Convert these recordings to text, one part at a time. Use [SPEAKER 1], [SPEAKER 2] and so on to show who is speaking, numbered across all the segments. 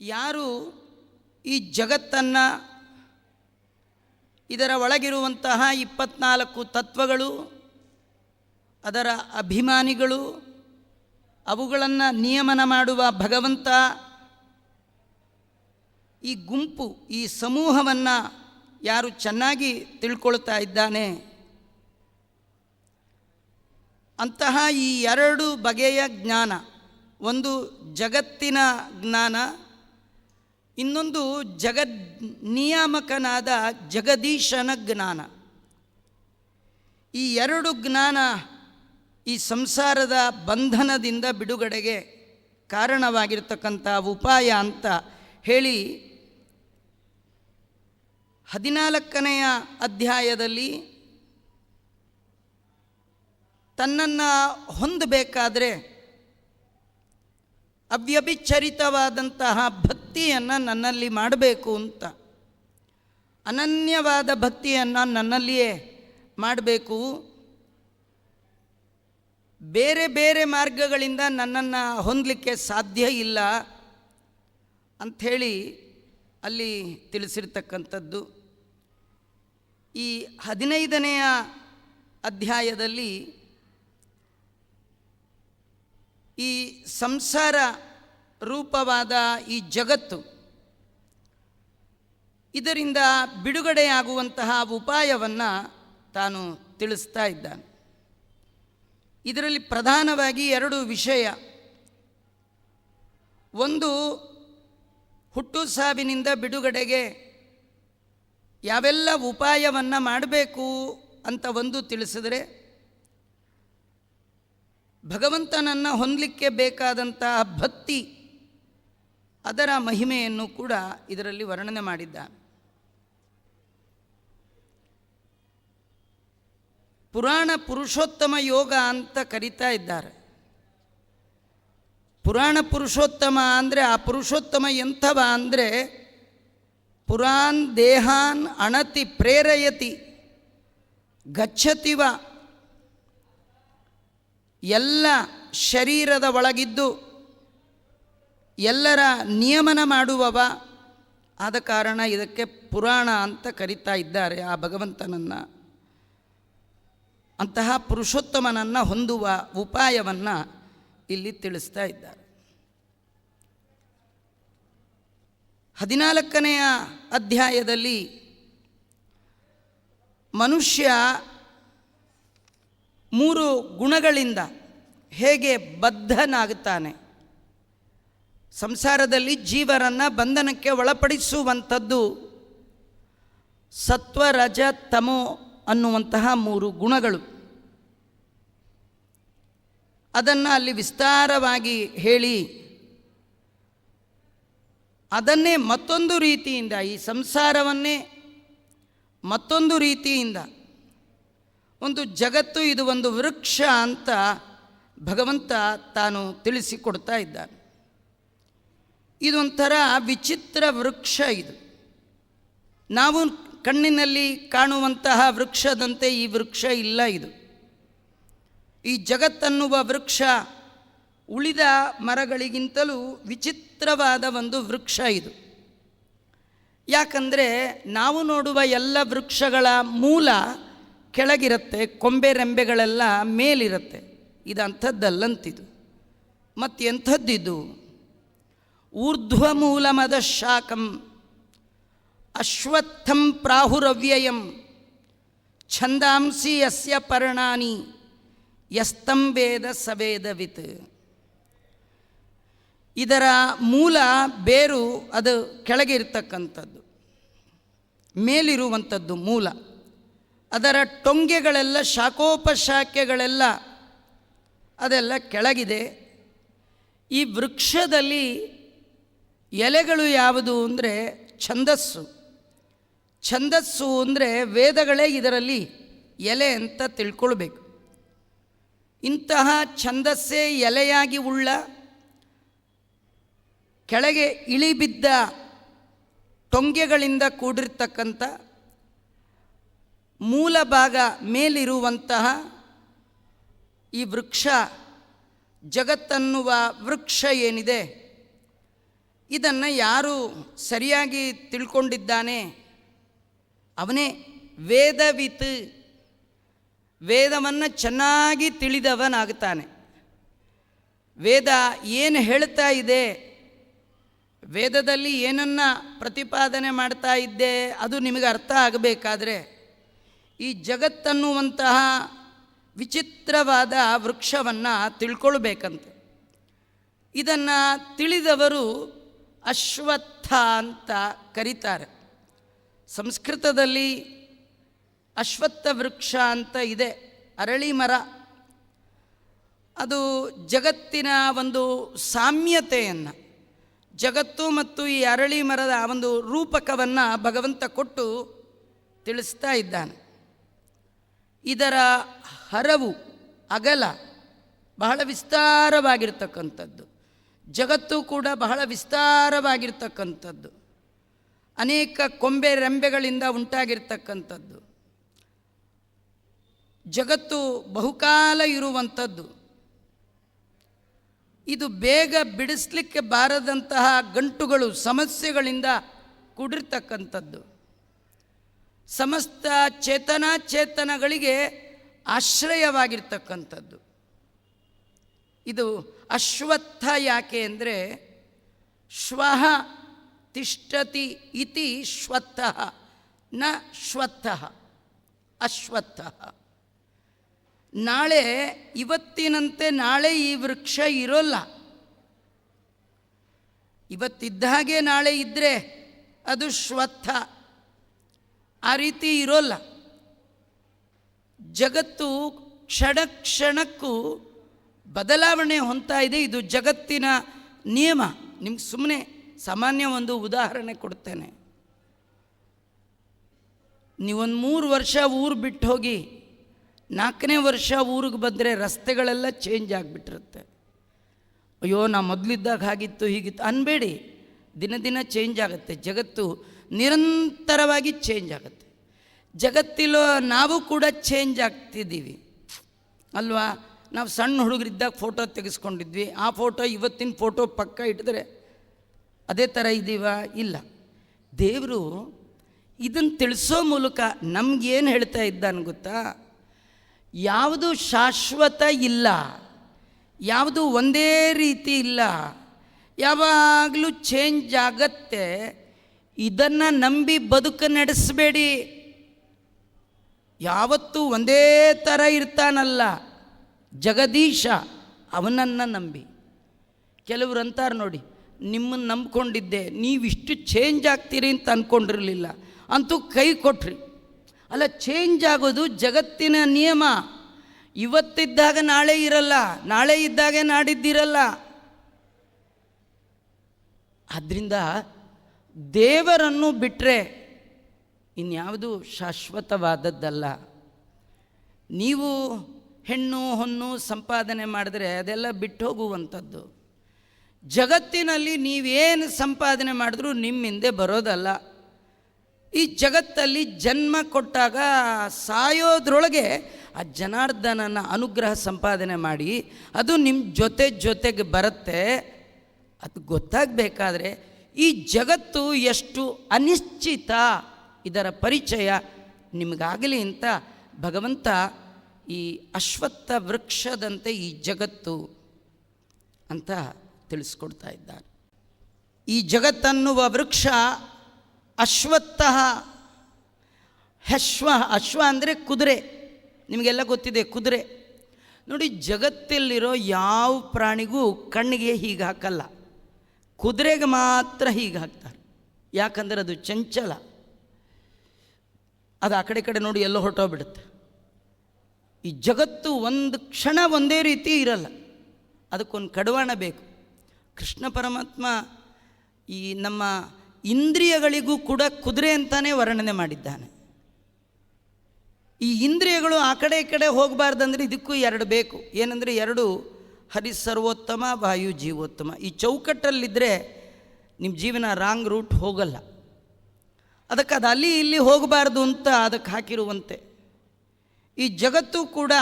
[SPEAKER 1] ಯಾರು ಈ ಜಗತ್ತನ್ನು ಇದರ ಒಳಗಿರುವಂತಹ ಇಪ್ಪತ್ನಾಲ್ಕು ತತ್ವಗಳು, ಅದರ ಅಭಿಮಾನಿಗಳು, ಅವುಗಳನ್ನು ನಿಯಮನ ಮಾಡುವ ಭಗವಂತ, ಈ ಗುಂಪು, ಈ ಸಮೂಹವನ್ನು ಯಾರು ಚೆನ್ನಾಗಿ ತಿಳ್ಕೊಳ್ತಾ ಇದ್ದಾನೆ? ಅಂತಹ ಈ ಎರಡು ಬಗೆಯ ಜ್ಞಾನ, ಒಂದು ಜಗತ್ತಿನ ಜ್ಞಾನ ಇನ್ನೊಂದು ಜಗದ್ ನಿಯಾಮಕನಾದ ಜಗದೀಶನ ಜ್ಞಾನ. ಈ ಎರಡು ಜ್ಞಾನ ಈ ಸಂಸಾರದ ಬಂಧನದಿಂದ ಬಿಡುಗಡೆಗೆ ಕಾರಣವಾಗಿರ್ತಕ್ಕಂಥ ಉಪಾಯ ಅಂತ ಹೇಳಿ ಹದಿನಾಲ್ಕನೆಯ ಅಧ್ಯಾಯದಲ್ಲಿ ತನ್ನನ್ನು ಹೊಂದಬೇಕಾದ್ರೆ ಅವ್ಯಭಿಚರಿತವಾದಂತಹ ಭಕ್ತಿಯನ್ನು ನನ್ನಲ್ಲಿ ಮಾಡಬೇಕು ಅಂತ. ಅನನ್ಯವಾದ ಭಕ್ತಿಯನ್ನು ನನ್ನಲ್ಲಿಯೇ ಮಾಡಬೇಕು. ಬೇರೆ ಬೇರೆ ಮಾರ್ಗಗಳಿಂದ ನನ್ನನ್ನು ಹೊಂದಲಿಕ್ಕೆ ಸಾಧ್ಯ ಇಲ್ಲ ಅಂಥೇಳಿ ಅಲ್ಲಿ ತಿಳಿಸಿರ್ತಕ್ಕಂಥದ್ದು. ಈ ಹದಿನೈದನೆಯ ಅಧ್ಯಾಯದಲ್ಲಿ ಈ ಸಂಸಾರ ರೂಪವಾದ ಈ ಜಗತ್ತು. ಇದರಿಂದ ಬಿಡುಗಡೆಯಾಗುವಂತಹ ಉಪಾಯವನ್ನು ತಾನು ತಿಳಿಸ್ತಾ ಇದ್ದಾನೆ. ಇದರಲ್ಲಿ ಪ್ರಧಾನವಾಗಿ ಎರಡು ವಿಷಯ. ಒಂದು, ಹುಟ್ಟು ಸಾವಿನಿಂದ ಬಿಡುಗಡೆಗೆ ಯಾವೆಲ್ಲ ಉಪಾಯವನ್ನು ಮಾಡಬೇಕು ಅಂತ ಒಂದು ತಿಳಿಸಿದರೆ, ಭಗವಂತನನ್ನು ಹೊಂದಲಿಕ್ಕೆ ಬೇಕಾದಂತಹ ಭಕ್ತಿ ಅದರ ಮಹಿಮೆಯನ್ನು ಕೂಡ ಇದರಲ್ಲಿ ವರ್ಣನೆ ಮಾಡಿದ್ದ. ಪುರಾಣ ಪುರುಷೋತ್ತಮ ಯೋಗ ಅಂತ ಕರಿತಾ ಇದ್ದಾರೆ. ಪುರಾಣ ಪುರುಷೋತ್ತಮ ಅಂದರೆ ಆ ಪುರುಷೋತ್ತಮ ಎಂಥವ ಅಂದರೆ ಪುರಾನ್ ದೇಹಾನ್ ಅಣತಿ ಪ್ರೇರಯತಿ ಗಚ್ಚತಿವ ಎಲ್ಲ ಶರೀರದ ಒಳಗಿದ್ದು ಎಲ್ಲರ ನಿಯಮನ ಮಾಡುವವ. ಆದ ಕಾರಣ ಇದಕ್ಕೆ ಪುರಾಣ ಅಂತ ಕರಿತಾ ಇದ್ದಾರೆ ಆ ಭಗವಂತನನ್ನು. ಅಂತಹ ಪುರುಷೋತ್ತಮನನ್ನು ಹೊಂದುವ ಉಪಾಯವನ್ನು ಇಲ್ಲಿ ತಿಳಿಸ್ತಾ ಇದ್ದಾರೆ. ಹದಿನಾಲ್ಕನೆಯ ಅಧ್ಯಾಯದಲ್ಲಿ ಮನುಷ್ಯ ಮೂರು ಗುಣಗಳಿಂದ ಹೇಗೆ ಬದ್ಧನಾಗುತ್ತಾನೆ. ಸಂಸಾರದಲ್ಲಿ ಜೀವರನ್ನು ಬಂಧನಕ್ಕೆ ಒಳಪಡಿಸುವಂಥದ್ದು ಸತ್ವ, ರಜ, ತಮೋ ಅನ್ನುವಂತಹ ಮೂರು ಗುಣಗಳು. ಅದನ್ನು ಅಲ್ಲಿ ವಿಸ್ತಾರವಾಗಿ ಹೇಳಿ, ಅದನ್ನೇ ಮತ್ತೊಂದು ರೀತಿಯಿಂದ, ಈ ಸಂಸಾರವನ್ನೇ ಮತ್ತೊಂದು ರೀತಿಯಿಂದ, ಒಂದು ಜಗತ್ತು ಇದು ಒಂದು ವೃಕ್ಷ ಅಂತ ಭಗವಂತ ತಾನು ತಿಳಿಸಿಕೊಡ್ತಾ ಇದ್ದಾನೆ. ಇದೊಂಥರ ವಿಚಿತ್ರ ವೃಕ್ಷ ಇದು. ನಾವು ಕಣ್ಣಿನಲ್ಲಿ ಕಾಣುವಂತಹ ವೃಕ್ಷದಂತೆ ಈ ವೃಕ್ಷ ಇಲ್ಲ ಇದು. ಈ ಜಗತ್ತನ್ನುವ ವೃಕ್ಷ ಉಳಿದ ಮರಗಳಿಗಿಂತಲೂ ವಿಚಿತ್ರವಾದ ಒಂದು ವೃಕ್ಷ ಇದು. ಯಾಕಂದರೆ ನಾವು ನೋಡುವ ಎಲ್ಲ ವೃಕ್ಷಗಳ ಮೂಲ ಕೆಳಗಿರುತ್ತೆ, ಕೊಂಬೆ ರೆಂಬೆಗಳೆಲ್ಲ ಮೇಲಿರುತ್ತೆ. ಇದು ಅಂಥದ್ದಲ್ಲಂತಿದು ಮತ್ತು ಎಂಥದ್ದಿದು ಊರ್ಧ್ವ ಮೂಲಮದ ಶಾಖಂ ಅಶ್ವತ್ಥಂ ಪ್ರಾಹುರವ್ಯಯಂ, ಛಂದಾಂಸಿ ಯಸ್ಯ ಪರ್ಣಾನಿ, ಯಸ್ತಂ ವೇದ ಸವೇದವಿತ್. ಇದರ ಮೂಲ ಬೇರು ಅದು ಕೆಳಗೆ ಇರ್ತಕ್ಕಂಥದ್ದು ಮೇಲಿರುವಂಥದ್ದು ಮೂಲ. ಅದರ ಟೊಂಗೆಗಳೆಲ್ಲ, ಶಾಖೋಪಶಾಖೆಗಳೆಲ್ಲ ಅದೆಲ್ಲ ಕೆಳಗಿದೆ. ಈ ವೃಕ್ಷದಲ್ಲಿ ಎಲೆಗಳು ಯಾವುದು ಅಂದರೆ ಛಂದಸ್ಸು. ಛಂದಸ್ಸು ಅಂದರೆ ವೇದಗಳೇ ಇದರಲ್ಲಿ ಎಲೆ ಅಂತ ತಿಳ್ಕೊಳ್ಬೇಕು. ಇಂತಹ ಛಂದಸ್ಸೇ ಎಲೆಯಾಗಿ ಉಳ್ಳ, ಕೆಳಗೆ ಇಳಿಬಿದ್ದ ಟೊಂಗೆಗಳಿಂದ ಕೂಡಿರ್ತಕ್ಕಂಥ ಮೂಲ ಭಾಗ ಮೇಲಿರುವಂತಹ ಈ ವೃಕ್ಷ, ಜಗತ್ತನ್ನುವ ವೃಕ್ಷ ಏನಿದೆ? ಇದನ್ನು ಯಾರು ಸರಿಯಾಗಿ ತಿಳ್ಕೊಂಡಿದ್ದಾನೆ? ಅವನೇ ವೇದವಿತ್. ವೇದವನ್ನು ಚೆನ್ನಾಗಿ ತಿಳಿದವನಾಗುತ್ತಾನೆ. ವೇದ ಏನು ಹೇಳ್ತಾ ಇದೆ? ವೇದದಲ್ಲಿ ಏನನ್ನು ಪ್ರತಿಪಾದನೆ ಮಾಡ್ತಾ ಇದ್ದೆ ಅದು ನಿಮಗೆ ಅರ್ಥ ಆಗಬೇಕಾದ್ರೆ, ಈ ಜಗತ್ತನ್ನುವಂತಹ ವಿಚಿತ್ರವಾದ ವೃಕ್ಷವನ್ನು ತಿಳ್ಕೊಳ್ಬೇಕಂತೆ. ಇದನ್ನು ತಿಳಿದವರು ಅಶ್ವತ್ಥ ಅಂತ ಕರೀತಾರೆ. ಸಂಸ್ಕೃತದಲ್ಲಿ ಅಶ್ವತ್ಥ ವೃಕ್ಷ ಅಂತ ಇದೆ, ಅರಳಿ ಮರ. ಅದು ಜಗತ್ತಿನ ಒಂದು ಸಾಮ್ಯತೆಯನ್ನು, ಜಗತ್ತು ಮತ್ತು ಈ ಅರಳಿ ಮರದ ಒಂದು ರೂಪಕವನ್ನು ಭಗವಂತ ಕೊಟ್ಟು ತಿಳಿಸ್ತಾ ಇದ್ದಾನೆ. ಇದರ ಹರವು ಅಗಲ ಬಹಳ ವಿಸ್ತಾರವಾಗಿರ್ತಕ್ಕಂಥದ್ದು. ಜಗತ್ತು ಕೂಡ ಬಹಳ ವಿಸ್ತಾರವಾಗಿರ್ತಕ್ಕಂಥದ್ದು. ಅನೇಕ ಕೊಂಬೆ ರೆಂಬೆಗಳಿಂದ ಉಂಟಾಗಿರ್ತಕ್ಕಂಥದ್ದು. ಜಗತ್ತು ಬಹುಕಾಲ ಇರುವಂಥದ್ದು. ಇದು ಬೇಗ ಬಿಡಿಸ್ಲಿಕ್ಕೆ ಬಾರದಂತಹ ಗಂಟುಗಳು, ಸಮಸ್ಯೆಗಳಿಂದ ಕೂಡಿರ್ತಕ್ಕಂಥದ್ದು. ಸಮಸ್ತ ಚೇತನ ಚೇತನಗಳಿಗೆ ಆಶ್ರಯವಾಗಿರ್ತಕ್ಕಂಥದ್ದು. ಇದು ಅಶ್ವತ್ಥ ಯಾಕೆ ಅಂದರೆ ಶ್ವಃ ತಿಷ್ಟತಿ ಇತಿ ಶ್ವತ್ಥಃ, ನ ಶ್ವತ್ಥ, ಅಶ್ವತ್ಥ. ನಾಳೆ ಇವತ್ತಿನಂತೆ ನಾಳೆ ಈ ವೃಕ್ಷ ಇರೋಲ್ಲ. ಇವತ್ತಿದ್ದ ಹಾಗೆ ನಾಳೆ ಇದ್ದರೆ ಅದು ಶ್ವತ್ಥ. ಆ ರೀತಿ ಇರೋಲ್ಲ. ಜಗತ್ತು ಕ್ಷಣ ಕ್ಷಣಕ್ಕೂ ಬದಲಾವಣೆ ಹೊಂತಾ ಇದೆ. ಇದು ಜಗತ್ತಿನ ನಿಯಮ. ನಿಮ್ಗೆ ಸುಮ್ಮನೆ ಸಾಮಾನ್ಯ ಒಂದು ಉದಾಹರಣೆ ಕೊಡ್ತೇನೆ. ನೀವೊಂದು ಮೂರು ವರ್ಷ ಊರು ಬಿಟ್ಟು ಹೋಗಿ ನಾಲ್ಕನೇ ವರ್ಷ ಊರಿಗೆ ಬಂದರೆ ರಸ್ತೆಗಳೆಲ್ಲ ಚೇಂಜ್ ಆಗಿಬಿಟ್ಟಿರುತ್ತೆ. ಅಯ್ಯೋ, ನಾ ಮೊದಲಿದ್ದಾಗ ಹಾಗಿತ್ತು, ಹೀಗಿತ್ತು ಅನ್ಬೇಡಿ. ದಿನ ದಿನ ಚೇಂಜ್ ಆಗುತ್ತೆ. ಜಗತ್ತು ನಿರಂತರವಾಗಿ ಚೇಂಜ್ ಆಗುತ್ತೆ. ಜಗತ್ತಿಲೋ ನಾವು ಕೂಡ ಚೇಂಜ್ ಆಗ್ತಿದ್ದೀವಿ. ಅಲ್ವಾ? ನಾವು ಸಣ್ಣ ಹುಡುಗರಿದ್ದಾಗ ಫೋಟೋ ತೆಗೆಸ್ಕೊಂಡಿದ್ವಿ. ಆ ಫೋಟೋ ಇವತ್ತಿನ ಫೋಟೋ ಪಕ್ಕ ಇಟ್ಟಿದ್ರೆ ಅದೇ ಥರ ಇದ್ದೀವ ಇಲ್ಲ. ದೇವರು ಇದನ್ನು ತಿಳಿಸೋ ಮೂಲಕ ನಮಗೇನು ಹೇಳ್ತಾ ಇದ್ದಾನೆ ಗೊತ್ತಾ? ಯಾವುದು ಶಾಶ್ವತ ಇಲ್ಲ, ಯಾವುದು ಒಂದೇ ರೀತಿ ಇಲ್ಲ, ಯಾವಾಗಲೂ ಚೇಂಜ್ ಆಗತ್ತೆ, ಇದನ್ನು ನಂಬಿ ಬದುಕು ನಡೆಸಬೇಡಿ. ಯಾವತ್ತೂ ಒಂದೇ ಥರ ಇರ್ತಾನಲ್ಲ. ಜಗದೀಶ, ಅವನನ್ನು ನಂಬಿ. ಕೆಲವರು ಅಂತಾರೆ ನೋಡಿ, ನಿಮ್ಮನ್ನು ನಂಬ್ಕೊಂಡಿದ್ದೆ, ನೀವಿಷ್ಟು ಚೇಂಜ್ ಆಗ್ತೀರಿ ಅಂತ ಅಂದ್ಕೊಂಡಿರಲಿಲ್ಲ ಅಂತೂ ಕೈ ಕೊಟ್ರಿ. ಅಲ್ಲ ಚೇಂಜ್ ಆಗೋದು ಜಗತ್ತಿನ ನಿಯಮ. ಇವತ್ತಿದ್ದಾಗ ನಾಳೆ ಇರಲ್ಲ, ನಾಳೆ ಇದ್ದಾಗ ನಾಡಿದ್ದಿರಲ್ಲ. ಆದ್ದರಿಂದ ದೇವರನ್ನು ಬಿಟ್ಟರೆ ಇನ್ಯಾವುದು ಶಾಶ್ವತವಾದದ್ದಲ್ಲ. ನೀವು ಹೆಣ್ಣು ಹೊನ್ನು ಸಂಪಾದನೆ ಮಾಡಿದ್ರೆ ಅದೆಲ್ಲ ಬಿಟ್ಟು ಹೋಗುವಂಥದ್ದು. ಜಗತ್ತಿನಲ್ಲಿ ನೀವೇನು ಸಂಪಾದನೆ ಮಾಡಿದ್ರೂ ನಿಮ್ಮ ಹಿಂದೆ ಬರೋದಲ್ಲ. ಈ ಜಗತ್ತಲ್ಲಿ ಜನ್ಮ ಕೊಟ್ಟಾಗ ಸಾಯೋದ್ರೊಳಗೆ ಆ ಜನಾರ್ದನನ ಅನುಗ್ರಹ ಸಂಪಾದನೆ ಮಾಡಿ, ಅದು ನಿಮ್ಮ ಜೊತೆ ಜೊತೆಗೆ ಬರುತ್ತೆ. ಅದು ಗೊತ್ತಾಗಬೇಕಾದ್ರೆ ಈ ಜಗತ್ತು ಎಷ್ಟು ಅನಿಶ್ಚಿತ ಇದರ ಪರಿಚಯ ನಿಮಗಾಗಲಿ ಅಂತ ಭಗವಂತ ಈ ಅಶ್ವತ್ಥ ವೃಕ್ಷದಂತೆ ಈ ಜಗತ್ತು ಅಂತ ತಿಳಿಸ್ಕೊಡ್ತಾ ಇದ್ದಾರೆ ಈ ಜಗತ್ತನ್ನುವ ವೃಕ್ಷ ಅಶ್ವತ್ಥ ಹಶ್ವ ಅಶ್ವ ಅಂದರೆ ಕುದುರೆ. ನಿಮಗೆಲ್ಲ ಗೊತ್ತಿದೆ ಕುದುರೆ. ನೋಡಿ, ಜಗತ್ತಲ್ಲಿರೋ ಯಾವ ಪ್ರಾಣಿಗೂ ಕಣ್ಣಿಗೆ ಹೀಗೆ ಹಾಕಲ್ಲ. ಕುದುರೆಗೆ ಮಾತ್ರ ಹೀಗೆ ಹಾಕ್ತಾರೆ. ಯಾಕಂದರೆ ಅದು ಚಂಚಲ. ಅದು ಆ ಕಡೆ ಕಡೆ ನೋಡಿ ಎಲ್ಲೋ ಹೊರಟೋಗ್ಬಿಡುತ್ತೆ. ಈ ಜಗತ್ತು ಒಂದು ಕ್ಷಣ ಒಂದೇ ರೀತಿ ಇರಲ್ಲ. ಅದಕ್ಕೊಂದು ಕಡವಾಣ ಬೇಕು. ಕೃಷ್ಣ ಪರಮಾತ್ಮ ಈ ನಮ್ಮ ಇಂದ್ರಿಯಗಳಿಗೂ ಕೂಡ ಕುದುರೆ ಅಂತಾನೆ ವರ್ಣನೆ ಮಾಡಿದ್ದಾನೆ. ಈ ಇಂದ್ರಿಯಗಳು ಆ ಕಡೆ ಈ ಕಡೆ ಹೋಗಬಾರ್ದಂದ್ರೆ ಇದಕ್ಕೂ ಎರಡು ಬೇಕು. ಏನಂದರೆ ಎರಡು, ಹರಿ ಸರ್ವೋತ್ತಮ, ವಾಯು ಜೀವೋತ್ತಮ. ಈ ಚೌಕಟ್ಟಲ್ಲಿದ್ದರೆ ನಿಮ್ಮ ಜೀವನ ರಾಂಗ್ ರೂಟ್ ಹೋಗಲ್ಲ. ಅದಕ್ಕೆ ಅದು ಅಲ್ಲಿ ಇಲ್ಲಿ ಹೋಗಬಾರ್ದು ಅಂತ ಅದಕ್ಕೆ ಹಾಕಿರುವಂತೆ. ಈ ಜಗತ್ತು ಕೂಡ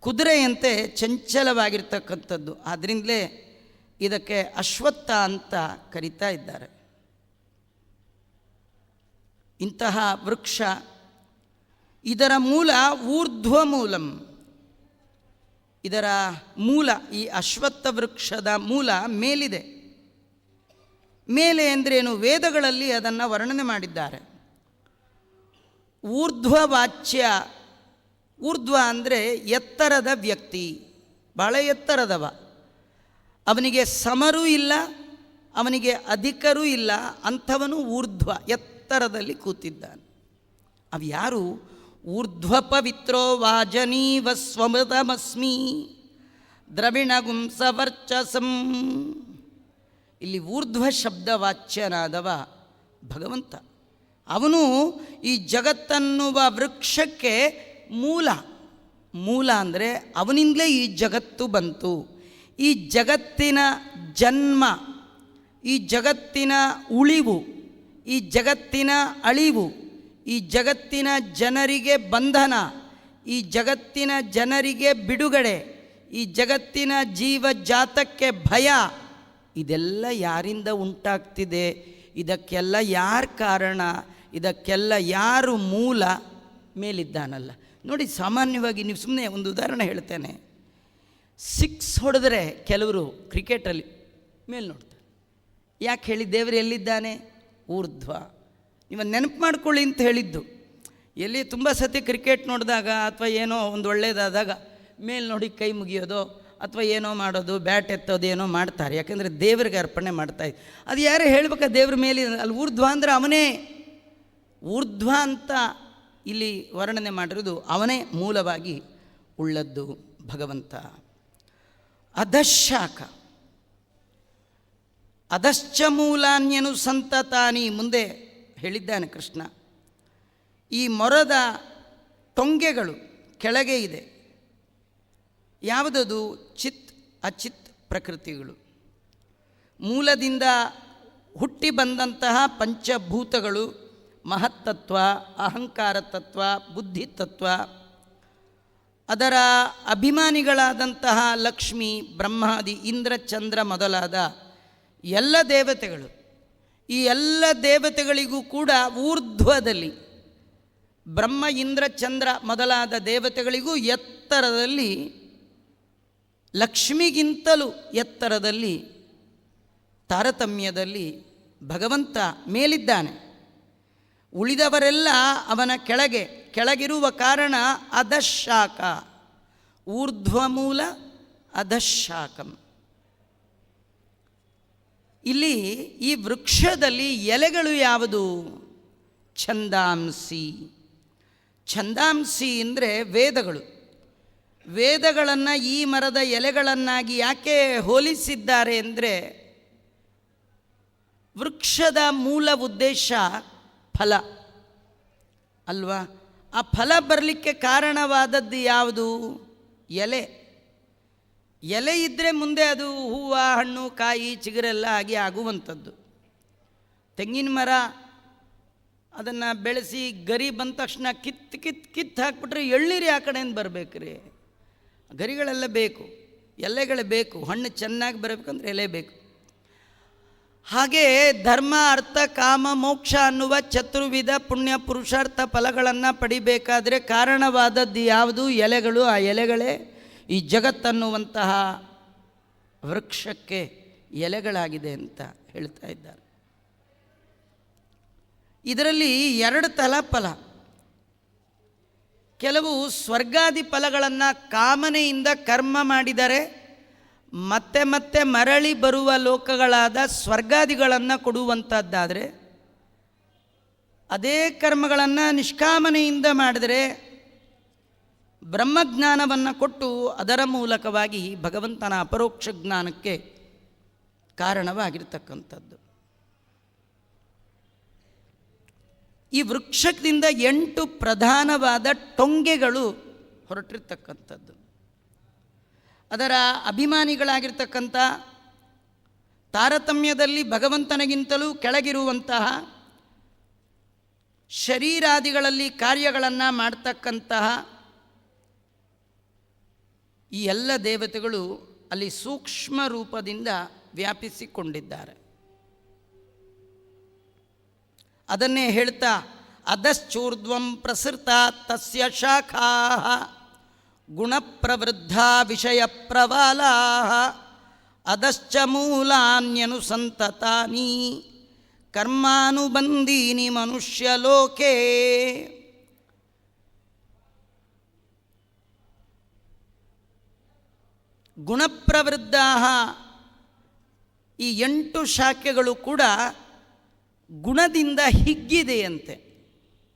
[SPEAKER 1] ಕುದುರೆಯಂತೆ ಚಂಚಲವಾಗಿರ್ತಕ್ಕಂಥದ್ದು. ಆದ್ದರಿಂದಲೇ ಇದಕ್ಕೆ ಅಶ್ವತ್ಥ ಅಂತ ಕರೀತಾ ಇದ್ದಾರೆ. ಇಂತಹ ವೃಕ್ಷ ಇದರ ಮೂಲ ಊರ್ಧ್ವ ಮೂಲಂ. ಇದರ ಮೂಲ ಈ ಅಶ್ವತ್ಥ ವೃಕ್ಷದ ಮೂಲ ಮೇಲಿದೆ. ಮೇಲೆ ಅಂದ್ರೇನು ವೇದಗಳಲ್ಲಿ ಅದನ್ನು ವರ್ಣನೆ ಮಾಡಿದ್ದಾರೆ. ಊರ್ಧ್ವ ವಾಚ್ಯ ಊರ್ಧ್ವ ಅಂದರೆ ಎತ್ತರದ ವ್ಯಕ್ತಿ, ಬಹಳ ಎತ್ತರದವ. ಅವನಿಗೆ ಸಮರೂ ಇಲ್ಲ, ಅವನಿಗೆ ಅಧಿಕರೂ ಇಲ್ಲ, ಅಂಥವನು ಊರ್ಧ್ವ, ಎತ್ತರದಲ್ಲಿ ಕೂತಿದ್ದಾನೆ. ಅವು ಯಾರು? ಊರ್ಧ್ವ ಪವಿತ್ರೋ ವಾಜನೀವ ಸ್ವಮೃತಮಸ್ಮಿ ದ್ರವಿಣಗುಂಸವರ್ಚಸಂ ಇಲ್ಲಿ ಊರ್ಧ್ವ ಶಬ್ದವಾಚ್ಯನಾದವ ಭಗವಂತ. ಅವನು ಈ ಜಗತ್ತನ್ನುವ ವೃಕ್ಷಕ್ಕೆ ಮೂಲ. ಮೂಲ ಅಂದರೆ ಅವನಿಂದಲೇ ಈ ಜಗತ್ತು ಬಂತು. ಈ ಜಗತ್ತಿನ ಜನ್ಮ, ಈ ಜಗತ್ತಿನ ಉಳಿವು, ಈ ಜಗತ್ತಿನ ಅಳಿವು, ಈ ಜಗತ್ತಿನ ಜನರಿಗೆ ಬಂಧನ, ಈ ಜಗತ್ತಿನ ಜನರಿಗೆ ಬಿಡುಗಡೆ, ಈ ಜಗತ್ತಿನ ಜೀವ ಜಾತಕ್ಕೆ ಭಯ, ಇದೆಲ್ಲ ಯಾರಿಂದ ಉಂಟಾಗ್ತಿದೆ? ಇದಕ್ಕೆಲ್ಲ ಯಾರು ಕಾರಣ? ಇದಕ್ಕೆಲ್ಲ ಯಾರು ಮೂಲ ಮೇಲಿದ್ದಾನಲ್ಲ. ನೋಡಿ ಸಾಮಾನ್ಯವಾಗಿ ನೀವು ಸುಮ್ಮನೆ ಒಂದು ಉದಾಹರಣೆ ಹೇಳ್ತೇನೆ. ಸಿಕ್ಸ್ ಹೊಡೆದ್ರೆ ಕೆಲವರು ಕ್ರಿಕೆಟಲ್ಲಿ ಮೇಲೆ ನೋಡ್ತಾರೆ. ಯಾಕೆ ಹೇಳಿ ದೇವರು ಎಲ್ಲಿದ್ದಾನೆ? ಊರ್ಧ್ವ. ನೀವು ನೆನಪು ಮಾಡ್ಕೊಳ್ಳಿ ಅಂತ ಹೇಳಿದ್ದು. ಎಲ್ಲಿ ತುಂಬ ಸತಿ ಕ್ರಿಕೆಟ್ ನೋಡಿದಾಗ ಅಥವಾ ಏನೋ ಒಂದು ಒಳ್ಳೆಯದಾದಾಗ ಮೇಲೆ ನೋಡಿ ಕೈ ಮುಗಿಯೋದು ಅಥವಾ ಏನೋ ಮಾಡೋದು, ಬ್ಯಾಟ್ ಎತ್ತೋದು ಏನೋ ಮಾಡ್ತಾರೆ. ಯಾಕಂದರೆ ದೇವರಿಗೆ ಅರ್ಪಣೆ ಮಾಡ್ತಾ ಇದ್ದು. ಅದು ಯಾರೇ ಹೇಳ್ಬೇಕಾ ದೇವ್ರ ಮೇಲೆ ಅಲ್ಲಿ ಊರ್ಧ್ವ ಅಂದರೆ ಅವನೇ. ಊರ್ಧ್ವ ಅಂತ ಇಲ್ಲಿ ವರ್ಣನೆ ಮಾಡಿರೋದು ಅವನೇ ಮೂಲವಾಗಿ ಉಳ್ಳದ್ದು ಭಗವಂತ. ಅಧಶಾಖ ಅಧಶ್ಚ ಮೂಲಾನ್ಯನು ಸಂತತಾನಿ ಮುಂದೆ ಹೇಳಿದ್ದಾನೆ ಕೃಷ್ಣ. ಈ ಮೊರದ ಟೊಂಗೆಗಳು ಕೆಳಗೆ ಇದೆ. ಯಾವುದದು? ಚಿತ್ ಅಚಿತ್ ಪ್ರಕೃತಿಗಳು. ಮೂಲದಿಂದ ಹುಟ್ಟಿ ಬಂದಂತಹ ಪಂಚಭೂತಗಳು ಮಹತ್ತತ್ವ ಅಹಂಕಾರ ತತ್ವ ಬುದ್ಧಿ ತತ್ವ ಅದರ ಅಭಿಮಾನಿಗಳಾದಂತಹ ಲಕ್ಷ್ಮಿ, ಬ್ರಹ್ಮಾದಿ, ಇಂದ್ರ, ಚಂದ್ರ ಮೊದಲಾದ ಎಲ್ಲ ದೇವತೆಗಳು. ಈ ಎಲ್ಲ ದೇವತೆಗಳಿಗೂ ಕೂಡ ಊರ್ಧ್ವದಲ್ಲಿ ಬ್ರಹ್ಮ, ಇಂದ್ರ, ಚಂದ್ರ ಮೊದಲಾದ ದೇವತೆಗಳಿಗೂ ಎತ್ತರದಲ್ಲಿ, ಲಕ್ಷ್ಮಿಗಿಂತಲೂ ಎತ್ತರದಲ್ಲಿ, ತಾರತಮ್ಯದಲ್ಲಿ ಭಗವಂತ ಮೇಲಿದ್ದಾನೆ. ಉಳಿದವರೆಲ್ಲ ಅವನ ಕೆಳಗೆ, ಕೆಳಗಿರುವ ಕಾರಣ ಅಧಶಾಖ ಊರ್ಧ್ವಮೂಲ ಅಧಶಾಖಂ ಇಲ್ಲಿ ಈ ವೃಕ್ಷದಲ್ಲಿ ಎಲೆಗಳು ಯಾವುದು? ಛಂದಾಂಸಿ. ಛಂದಾಂಸಿ ಅಂದರೆ ವೇದಗಳು. ವೇದಗಳನ್ನು ಈ ಮರದ ಎಲೆಗಳನ್ನಾಗಿ ಯಾಕೆ ಹೋಲಿಸಿದ್ದಾರೆ ಅಂದರೆ ವೃಕ್ಷದ ಮೂಲ ಉದ್ದೇಶ ಫಲ. ಅಲ್ವಾ? ಆ ಫಲ ಬರಲಿಕ್ಕೆ ಕಾರಣವಾದದ್ದು ಯಾವುದು? ಎಲೆ. ಎಲೆ ಇದ್ದರೆ ಮುಂದೆ ಅದು ಹೂವು, ಹಣ್ಣು, ಕಾಯಿ, ಚಿಗುರೆಲ್ಲ ಆಗಿ ಆಗುವಂಥದ್ದು. ತೆಂಗಿನ ಮರ ಅದನ್ನು ಬೆಳೆಸಿ ಗರಿ ಬಂದ ತಕ್ಷಣ ಕಿತ್ತು ಕಿತ್ತು ಕಿತ್ತು ಹಾಕ್ಬಿಟ್ರೆ ಎಳ್ನೀರು ಆ ಕಡೆಯಿಂದ ಬರಬೇಕ್ರಿ ಗರಿಗಳೆಲ್ಲ ಬೇಕು, ಎಲೆಗಳು ಬೇಕು, ಹಣ್ಣು ಚೆನ್ನಾಗಿ ಬರಬೇಕಂದ್ರೆ ಎಲೆ ಬೇಕು. ಹಾಗೆ ಧರ್ಮ, ಅರ್ಥ, ಕಾಮ, ಮೋಕ್ಷ ಅನ್ನುವ ಚತುರ್ವಿಧ ಪುಣ್ಯ ಪುರುಷಾರ್ಥ ಫಲಗಳನ್ನು ಪಡಿಬೇಕಾದರೆ ಕಾರಣವಾದದ್ದು ಯಾವುದು? ಎಲೆಗಳು. ಆ ಎಲೆಗಳೇ ಈ ಜಗತ್ತನ್ನುವಂತಹ ವೃಕ್ಷಕ್ಕೆ ಎಲೆಗಳಾಗಿದೆ ಅಂತ ಹೇಳ್ತಾ ಇದ್ದಾರೆ. ಇದರಲ್ಲಿ ಎರಡು ತಲ ಫಲ ಕೆಲವು ಸ್ವರ್ಗಾದಿ ಫಲಗಳನ್ನು ಕಾಮನೆಯಿಂದ ಕರ್ಮ ಮಾಡಿದರೆ ಮತ್ತೆ ಮತ್ತೆ ಮರಳಿ ಬರುವ ಲೋಕಗಳಾದ ಸ್ವರ್ಗಾದಿಗಳನ್ನು ಕೊಡುವಂಥದ್ದಾದರೆ ಅದೇ ಕರ್ಮಗಳನ್ನು ನಿಷ್ಕಾಮನೆಯಿಂದ ಮಾಡಿದರೆ ಬ್ರಹ್ಮಜ್ಞಾನವನ್ನು ಕೊಟ್ಟು ಅದರ ಮೂಲಕವಾಗಿ ಭಗವಂತನ ಅಪರೋಕ್ಷ ಜ್ಞಾನಕ್ಕೆ ಕಾರಣವಾಗಿರ್ತಕ್ಕಂಥದ್ದು. ಈ ವೃಕ್ಷದಿಂದ ಎಂಟು ಪ್ರಧಾನವಾದ ಟೊಂಗೆಗಳು ಹೊರಟಿರ್ತಕ್ಕಂಥದ್ದು. ಅದರ ಅಭಿಮಾನಿಗಳಾಗಿರ್ತಕ್ಕಂಥ ತಾರತಮ್ಯದಲ್ಲಿ ಭಗವಂತನಿಗಿಂತಲೂ ಕೆಳಗಿರುವಂತಹ ಶರೀರಾದಿಗಳಲ್ಲಿ ಕಾರ್ಯಗಳನ್ನು ಮಾಡ್ತಕ್ಕಂತಹ ಈ ಎಲ್ಲ ದೇವತೆಗಳು ಅಲ್ಲಿ ಸೂಕ್ಷ್ಮ ರೂಪದಿಂದ ವ್ಯಾಪಿಸಿಕೊಂಡಿದ್ದಾರೆ. ಅದನ್ನೇ ಹೇಳ್ತಾ ಅಧಶ್ಚೂರ್ಧ್ವಂ ಪ್ರಸೃತ ತಸ್ಯ ಶಾಖಾ. ಗುಣಪ್ರವೃದ್ಧ ವಿಷಯ ಪ್ರವಾಲಾ ಮೂಲಾನ್ಯನು ಸಂತತಾನಿ, ಕರ್ಮಾನುಬಂಧೀನಿ ಮನುಷ್ಯಲೋಕೆ ಗುಣಪ್ರವೃದ್ಧ ಈ ಎಂಟು ಶಾಖೆಗಳು ಕೂಡ ಗುಣದಿಂದ ಹಿಗ್ಗಿದೆಯಂತೆ.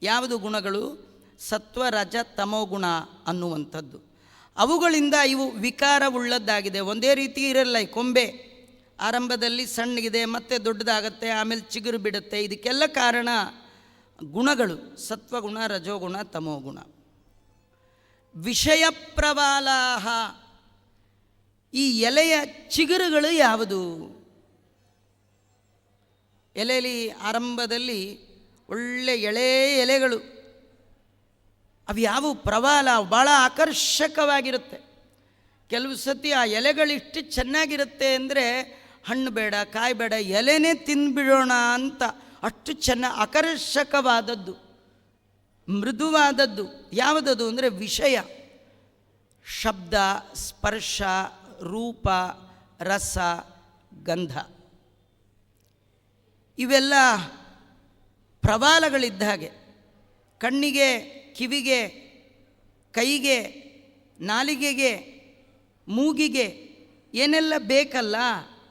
[SPEAKER 1] ಯಾವುದು ಗುಣಗಳು? ಸತ್ವ ರಜ ತಮೋ ಗುಣ ಅನ್ನುವಂಥದ್ದು. ಅವುಗಳಿಂದ ಇವು ವಿಕಾರವುಳ್ಳದ್ದಾಗಿದೆ. ಒಂದೇ ರೀತಿ ಇರಲ್ಲ ಈ ಕೊಂಬೆ. ಆರಂಭದಲ್ಲಿ ಸಣ್ಣಗಿದೆ, ಮತ್ತೆ ದೊಡ್ಡದಾಗತ್ತೆ, ಆಮೇಲೆ ಚಿಗುರು ಬಿಡುತ್ತೆ. ಇದಕ್ಕೆಲ್ಲ ಕಾರಣ ಗುಣಗಳು. ಸತ್ವಗುಣ, ರಜೋಗುಣ, ತಮೋಗುಣ. ವಿಷಯ ಪ್ರವಾಲಾಹ ಈ ಎಲೆಯ ಚಿಗುರುಗಳು ಯಾವುದು? ಎಲೆಯಲ್ಲಿ ಆರಂಭದಲ್ಲಿ ಒಳ್ಳೆ ಎಳೆ ಎಲೆಗಳು. ಅವು ಯಾವ ಪ್ರವಾಲ ಭಾಳ ಆಕರ್ಷಕವಾಗಿರುತ್ತೆ. ಕೆಲವು ಸತಿ ಆ ಎಲೆಗಳಿಷ್ಟು ಚೆನ್ನಾಗಿರುತ್ತೆ ಅಂದರೆ ಹಣ್ಣು ಬೇಡ, ಕಾಯಿ ಬೇಡ, ಎಲೆನೇ ತಿನ್ಬಿಡೋಣ ಅಂತ ಅಷ್ಟು ಚೆನ್ನ, ಆಕರ್ಷಕವಾದದ್ದು, ಮೃದುವಾದದ್ದು. ಯಾವುದದು ಅಂದರೆ ವಿಷಯ. ಶಬ್ದ, ಸ್ಪರ್ಶ, ರೂಪ, ರಸ, ಗಂಧ. ಇವೆಲ್ಲ ಪ್ರವಾಲಗಳಿದ್ದ ಹಾಗೆ ಕಣ್ಣಿಗೆ ಕಿವಿಗೆ, ಕೈಗೆ, ನಾಲಿಗೆಗೆ, ಮೂಗಿಗೆ ಏನೆಲ್ಲ ಬೇಕಲ್ಲ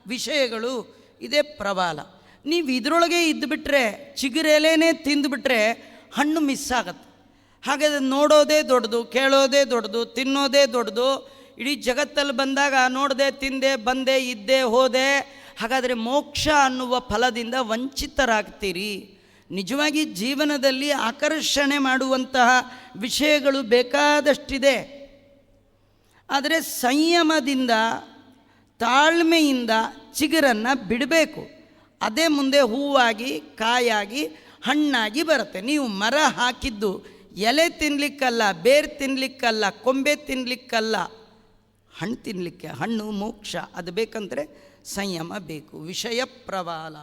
[SPEAKER 1] ವಿಷಯಗಳು, ಇದೇ ಪ್ರವಾಲ ನೀವು ಇದರೊಳಗೆ ಇದ್ದುಬಿಟ್ರೆ ಚಿಗುರೆಲೆನೇ ತಿಂದುಬಿಟ್ರೆ ಹಣ್ಣು ಮಿಸ್ ಆಗತ್ತೆ. ಹಾಗಾದ್ರೆ ನೋಡೋದೇ ದೊಡ್ಡದು, ಕೇಳೋದೇ ದೊಡ್ಡದು, ತಿನ್ನೋದೇ ದೊಡ್ಡದು. ಇಡೀ ಜಗತ್ತಲ್ಲಿ ಬಂದಾಗ ನೋಡಿದೆ, ತಿಂದೆ, ಬಂದೆ, ಇದ್ದೆ, ಹೋದೆ, ಹಾಗಾದರೆ ಮೋಕ್ಷ ಅನ್ನುವ ಫಲದಿಂದ ವಂಚಿತರಾಗ್ತೀರಿ. ನಿಜವಾಗಿ ಜೀವನದಲ್ಲಿ ಆಕರ್ಷಣೆ ಮಾಡುವಂತಹ ವಿಷಯಗಳು ಬೇಕಾದಷ್ಟಿದೆ. ಆದರೆ ಸಂಯಮದಿಂದ, ತಾಳ್ಮೆಯಿಂದ ಚಿಗುರನ್ನು ಬಿಡಬೇಕು. ಅದೇ ಮುಂದೆ ಹೂವಾಗಿ, ಕಾಯಾಗಿ, ಹಣ್ಣಾಗಿ ಬರುತ್ತೆ. ನೀವು ಮರ ಹಾಕಿದ್ದು ಎಲೆ ತಿನ್ನಲಿಕ್ಕಲ್ಲ ಬೇರು ತಿನ್ನಲಿಕ್ಕಲ್ಲ ಕೊಂಬೆ ತಿನ್ನಲಿಕ್ಕಲ್ಲ ಹಣ್ಣು ತಿನ್ನಲಿಕ್ಕೆ ಹಣ್ಣು ಮೋಕ್ಷ, ಅದು ಬೇಕಂದರೆ ಸಂಯಮ ಬೇಕು. ವಿಷಯ ಪ್ರವಾಲ